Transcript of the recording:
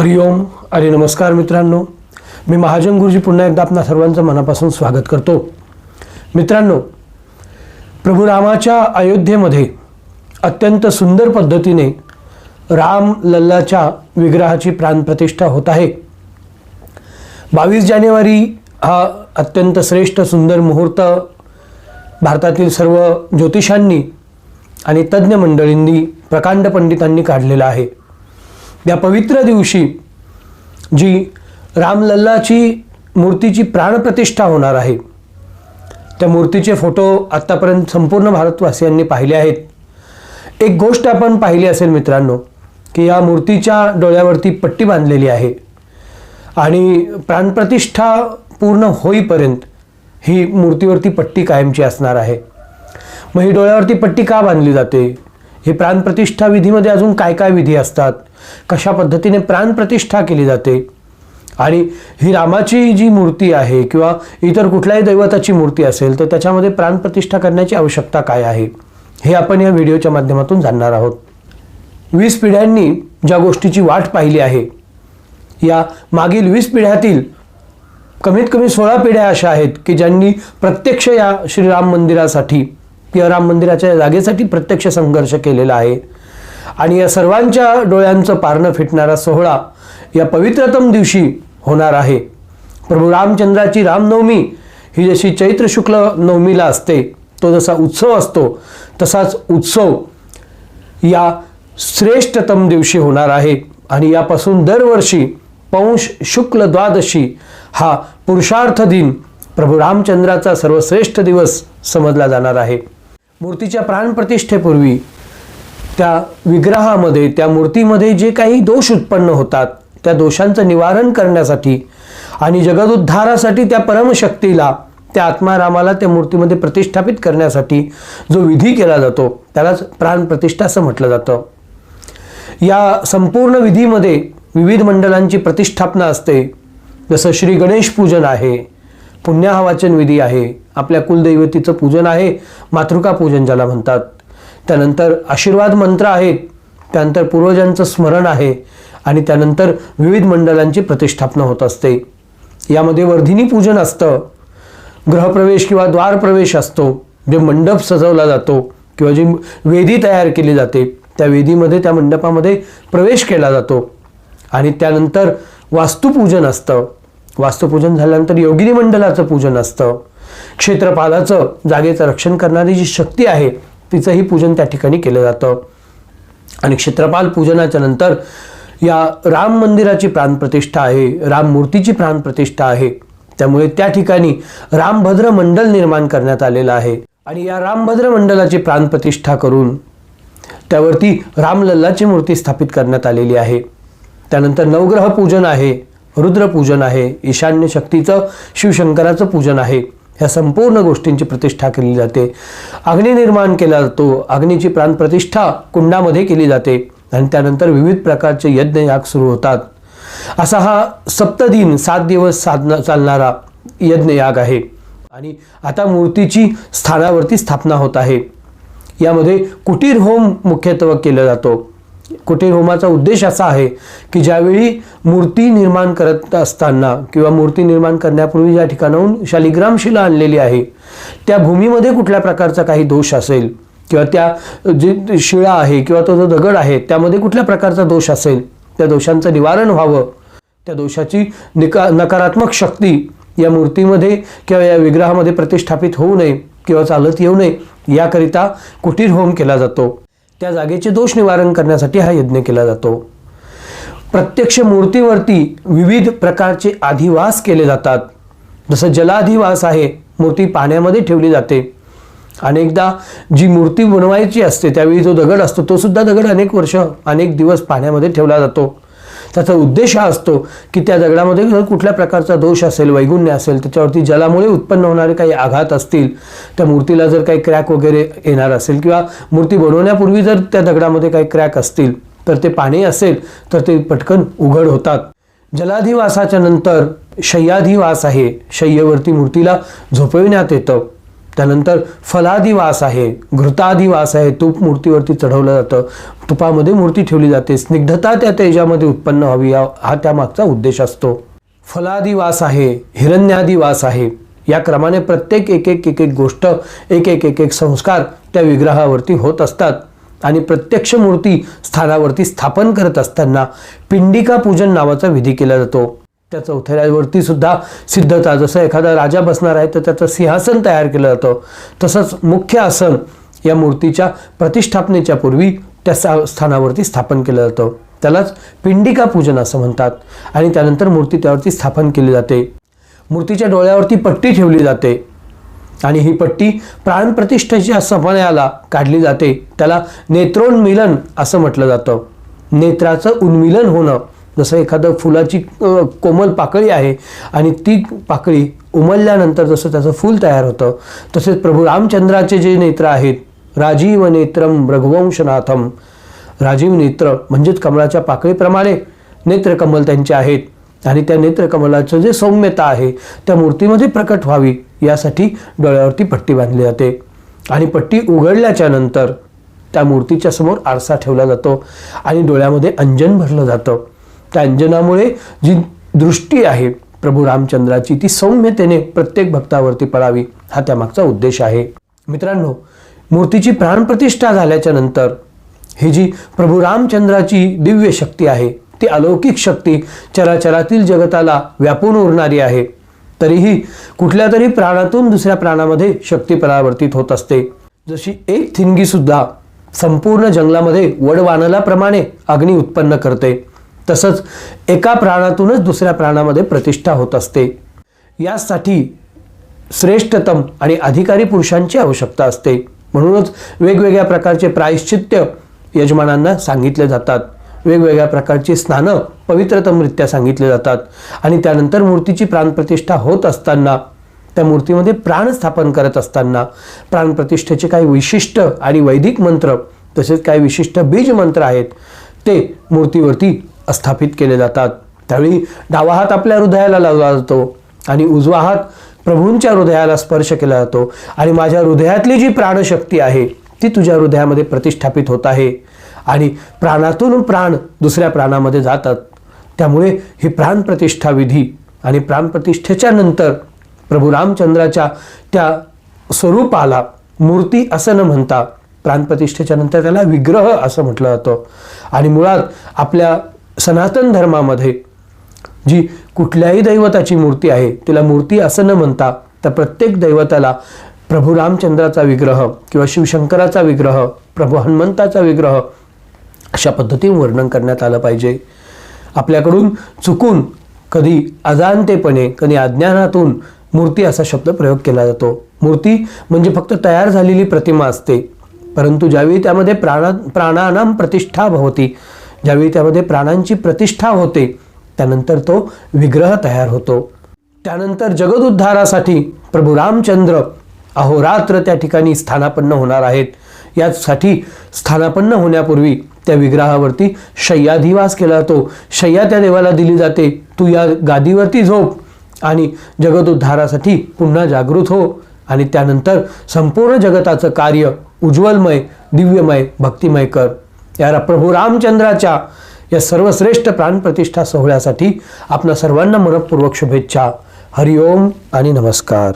हरिओम. आणि नमस्कार मित्रांनो. मी महाजन गुरुजी पुन्हा एकदा आपणा सर्वांचं मनापासून स्वागत करतो. मित्रांनो प्रभू रामाच्या अयोध्येमध्ये अत्यंत सुंदर पद्धतीने राम लल्लाच्या विग्रहाची प्राणप्रतिष्ठा होत आहे. बावीस जानेवारी हा अत्यंत श्रेष्ठ सुंदर मुहूर्त भारतातील सर्व ज्योतिषांनी आणि तज्ज्ञ मंडळींनी प्रकांड पंडितांनी काढलेला आहे. या पवित्र दिवशी जी रामलल्लाची मूर्तीची प्राणप्रतिष्ठा होणार आहे त्या मूर्तीचे फोटो आत्तापर्यंत संपूर्ण भारतवासियांनी पाहिले आहेत. एक गोष्ट आपण पाहिली असेल मित्रांनो की या मूर्तीच्या डोळ्यावरती पट्टी बांधलेली आहे आणि प्राणप्रतिष्ठा पूर्ण होईपर्यंत ही मूर्तीवरती पट्टी कायमची असणार आहे. मग ही डोळ्यावरती पट्टी का बांधली जाते? ही प्राणप्रतिष्ठा विधीमध्ये अजून काय काय विधी असतात? कशा पद्धतीने प्राणप्रतिष्ठा केली जाते? आणि ही रामाची जी मूर्ती आहे किंवा इतर कुठल्याही दैवताची मूर्ती असेल तर त्याच्यामध्ये प्राणप्रतिष्ठा करण्याची आवश्यकता काय आहे? हे आपण या व्हिडिओच्या माध्यमातून जाणणार आहोत. वीस पिढ्यांनी ज्या गोष्टीची वाट पाहिली आहे या मागील वीस पिढ्यातील कमीत कमी सोळा पिढ्या अशा आहेत की ज्यांनी प्रत्यक्ष या श्रीराम मंदिरासाठी किंवा राम मंदिराच्या जागेसाठी प्रत्यक्ष संघर्ष केलेला आहे. आणि या सर्वांच्या डोळ्यांचं पारणं फिटणारा सोहळा या पवित्रतम दिवशी होणार आहे. प्रभू रामचंद्राची रामनवमी ही जशी चैत्र शुक्ल नवमीला असते तो जसा उत्सव असतो तसाच उत्सव या श्रेष्ठतम दिवशी होणार आहे. आणि यापासून दरवर्षी पौंश शुक्ल द्वादशी हा पुरुषार्थ दिन प्रभू रामचंद्राचा सर्वश्रेष्ठ दिवस समजला जाणार आहे. मूर्तीच्या प्राणप्रतिष्ठेपूर्वी त्या विग्रहामध्ये त्या मूर्तीमध्ये जे काही दोष उत्पन्न होतात त्या दोषांचं निवारण करण्यासाठी आणि जगदुद्धारासाठी त्या परमशक्तीला त्या आत्मारामाला त्या मूर्तीमध्ये प्रतिष्ठापित करण्यासाठी जो विधी केला जातो त्यालाच प्राणप्रतिष्ठा असं म्हटलं जातं. या संपूर्ण विधीमध्ये विविध मंडळांची प्रतिष्ठापना असते. जसं श्री गणेश पूजन आहे पुण्याहवाचन विधी आहे आपल्या कुलदैवतीचं पूजन आहे मातृका पूजन ज्याला म्हणतात. त्यानंतर आशीर्वाद मंत्र आहेत त्यानंतर पूर्वजांचं स्मरण आहे आणि त्यानंतर विविध मंडळांची प्रतिष्ठापना होत असते. यामध्ये वर्धिनी पूजन असतं ग्रहप्रवेश किंवा द्वारप्रवेश असतो जे मंडप सजवला जातो किंवा जी वेदी तयार केली जाते त्या वेदीमध्ये त्या मंडपामध्ये प्रवेश केला जातो. आणि त्यानंतर वास्तुपूजन असतं. वास्तुपूजन झाल्यानंतर योगिनी मंडलाचं पूजन असतं. क्षेत्रपालाचं जागेचं रक्षण करणारी जी शक्ती आहे तिचंही पूजन त्या ठिकाणी केलं जातं. आणि क्षेत्रपाल पूजनाच्या नंतर या राम मंदिराची प्राणप्रतिष्ठा आहे राम मूर्तीची प्राणप्रतिष्ठा आहे. त्यामुळे त्या ठिकाणी रामभद्र मंडल निर्माण करण्यात आलेलं आहे. आणि या रामभद्र मंडलाची प्राणप्रतिष्ठा करून त्यावरती रामलल्लाची मूर्ती स्थापित करण्यात आलेली आहे. त्यानंतर नवग्रह पूजन आहे रुद्रपूजन आहे ईशान्य शक्तीचं शिवशंकराचं पूजन आहे. ह्या संपूर्ण गोष्टींची प्रतिष्ठा केली जाते. अग्नी निर्माण केला जातो. अग्नीची प्राणप्रतिष्ठा कुंडामध्ये केली जाते आणि त्यानंतर विविध प्रकारचे यज्ञ याग सुरू होतात. असा हा सप्तदिन सात दिवस साधना चालणारा यज्ञयाग आहे. आणि आता मूर्तीची स्थानावरती स्थापना होत आहे. यामध्ये कुटीर होम मुख्यत्व केलं जातो. कुटीर होमाचा उद्देश असा आहे की ज्यावेळी मूर्ती निर्माण करत असताना किंवा मूर्ती निर्माण करण्यापूर्वी ज्या ठिकाणाहून शालिग्राम शिला आणलेली आहे त्या भूमीमध्ये कुठल्या प्रकारचा काही दोष असेल? किंवा त्या जी शिळा आहे किंवा तो जो दगड आहे त्यामध्ये कुठल्या प्रकारचा दोष असेल? त्या दोषांचं निवारण व्हावं. त्या दोषाची निका नकारात्मक शक्ती या मूर्तीमध्ये किंवा या विग्रहामध्ये प्रतिष्ठापित होऊ नये किंवा चालत येऊ नये याकरिता कुटीर होम केला जातो. त्या जागेचे दोष निवारण करण्यासाठी हा यज्ञ केला जातो. प्रत्यक्ष मूर्तीवरती विविध प्रकारचे अधिवास केले जातात. जसं जलाधिवास आहे मूर्ती पाण्यामध्ये ठेवली जाते. अनेकदा जी मूर्ती बनवायची असते त्यावेळी जो दगड असतो तो सुद्धा दगड अनेक वर्ष अनेक दिवस पाण्यामध्ये ठेवला जातो. त्याचा उद्देश हा असतो की त्या दगडामध्ये जर कुठल्या प्रकारचा दोष असेल वैगुण्य असेल त्याच्यावरती जलामुळे उत्पन्न होणारे काही आघात असतील त्या मूर्तीला जर काही क्रॅक वगैरे येणार असेल किंवा मूर्ती बनवण्यापूर्वी जर त्या दगडामध्ये काही क्रॅक असतील तर ते पाणी असेल तर ते पटकन उघड होतात. जलाधिवासाच्या नंतर शय्याधिवास आहे. शय्येवरती मूर्तीला झोपविण्यात येतं. त्यानंतर फलादिवास आहे घृतादिवास आहे तूप मूर्तीवरती चढवलं जातं तुपामध्ये मूर्ती ठेवली जाते स्निग्धता त्या तेजामध्ये उत्पन्न व्हावी या- हा त्यामागचा उद्देश असतो. फलादी वास आहे हिरण्यादी वास आहे. या क्रमाने प्रत्येक एक एक एक एक गोष्ट एक एक एक एक संस्कार त्या विग्रहावरती होत असतात. आणि प्रत्यक्ष मूर्ती स्थानावरती स्थापन करत असताना पिंडिका पूजन नावाचा विधी केला जातो. त्या चौथऱ्यावरती सुद्धा सिद्धता जसं एखादा राजा बसणार आहे तर त्याचं सिंहासन तयार केलं जातं. तसंच मुख्य आसन या मूर्तीच्या प्रतिष्ठापनेच्या पूर्वी त्या सा स्थानावरती स्थापन केलं जातं. त्यालाच पिंडिका पूजन असं म्हणतात आणि त्यानंतर मूर्ती त्यावरती स्थापन केली जाते. मूर्तीच्या डोळ्यावरती पट्टी ठेवली जाते आणि ही पट्टी प्राणप्रतिष्ठेच्या समयाला काढली जाते. त्याला नेत्रोन्मिलन असं म्हटलं जातं. नेत्राचं उन्मिलन होणं जसं एखादं फुलाची कोमल पाकळी आहे आणि ती पाकळी उमलल्यानंतर जसं त्याचं फूल तयार होतं तसेच प्रभू रामचंद्राचे जे नेत्र आहेत राजीव नेत्रम रघुवंशनाथम राजीव नेत्र म्हणजेच कमळाच्या पाकळीप्रमाणे नेत्रकमल त्यांचे आहेत आणि त्या नेत्रकमलाचं जे सौम्यता आहे त्या मूर्तीमध्ये प्रकट व्हावी यासाठी डोळ्यावरती पट्टी बांधली जाते. आणि पट्टी उघडल्याच्या नंतर त्या मूर्तीच्या समोर आरसा ठेवला जातो आणि डोळ्यामध्ये अंजन भरलं जातं. त्या अंजनामुळे जी दृष्टी आहे प्रभू रामचंद्राची ती सौम्यतेने प्रत्येक भक्तावरती पडावी हा त्यामागचा उद्देश आहे. मित्रांनो मूर्तीची प्राणप्रतिष्ठा झाल्याच्यानंतर ही जी प्रभू रामचंद्राची दिव्य शक्ती आहे ती अलौकिक शक्ती चराचरातील जगताला व्यापून उरणारी आहे. तरीही कुठल्या तरी प्राणातून दुसऱ्या प्राणामध्ये शक्ती परावर्तित होत असते. जशी एक थिंगी सुद्धा संपूर्ण जंगलामध्ये वडवानलाप्रमाणे अग्नी उत्पन्न करते. तसंच एका प्राणातूनच दुसऱ्या प्राणामध्ये प्रतिष्ठा होत असते. यासाठी श्रेष्ठतम आणि अधिकारी पुरुषांची आवश्यकता असते. म्हणूनच वेगवेगळ्या प्रकारचे प्रायश्चित्य यजमानांना सांगितले जातात. वेगवेगळ्या प्रकारची स्नानं पवित्रतमरित्या सांगितले जातात. आणि त्यानंतर मूर्तीची प्राणप्रतिष्ठा होत असताना त्या मूर्तीमध्ये प्राण स्थापन करत असताना प्राणप्रतिष्ठेचे काही विशिष्ट आणि वैदिक मंत्र तसेच काही विशिष्ट बीज मंत्र आहेत ते मूर्तीवरती स्थापित केले जातात. त्यावेळी डावा हात आपल्या हृदयाला लावला जातो आणि उजवा हात प्रभूंच्या हृदयाला स्पर्श केला जातो. आणि माझ्या हृदयातली जी प्राणशक्ती आहे ती तुझ्या हृदयामध्ये प्रतिष्ठापित होत आहे. आणि प्राणातून प्राण दुसऱ्या प्राणामध्ये जातात. त्यामुळे ही प्राणप्रतिष्ठा विधी आणि प्राणप्रतिष्ठेच्या नंतर प्रभू रामचंद्राच्या त्या स्वरूपाला मूर्ती असं न म्हणता प्राणप्रतिष्ठेच्या नंतर त्याला विग्रह असं म्हटलं जातं. आणि मुळात आपल्या सनातन धर्मामध्ये जी कुठल्याही दैवताची मूर्ती आहे तिला मूर्ती असं न म्हणता तर प्रत्येक दैवताला प्रभू रामचंद्राचा विग्रह किंवा शिवशंकराचा विग्रह प्रभू हनुमंताचा विग्रह अशा पद्धतीने वर्णन करण्यात आलं पाहिजे. आपल्याकडून चुकून कधी अजाणतेपणे कधी अज्ञानातून मूर्ती असा शब्द प्रयोग केला जातो. मूर्ती म्हणजे फक्त तयार झालेली प्रतिमा असते परंतु ज्यावेळी त्यामध्ये प्राणा प्राणानाम प्रतिष्ठा भवती ज्यावेळी त्यामध्ये प्राणांची प्रतिष्ठा होते त्यानंतर तो विग्रह तयार होतो. त्यानंतर जगदुद्धारासाठी प्रभू रामचंद्र अहोरात्र त्या ठिकाणी स्थानापन्न होणार आहेत. यासाठी स्थानापन्न होण्यापूर्वी त्या विग्रहावरती शय्याधिवास केला जातो. शय्या त्या देवाला दिली जाते. तू या गादीवरती झोप आणि जगदुद्धारासाठी पुन्हा जागृत हो आणि त्यानंतर संपूर्ण जगताचं कार्य उज्ज्वलमय दिव्यमय भक्तिमय कर. या प्रभू रामचंद्राच्या या सर्वश्रेष्ठ प्राणप्रतिष्ठा सोहळ्यासाठी आपल्या सर्वांना मनपूर्वक शुभेच्छा. हरिओम आणि नमस्कार.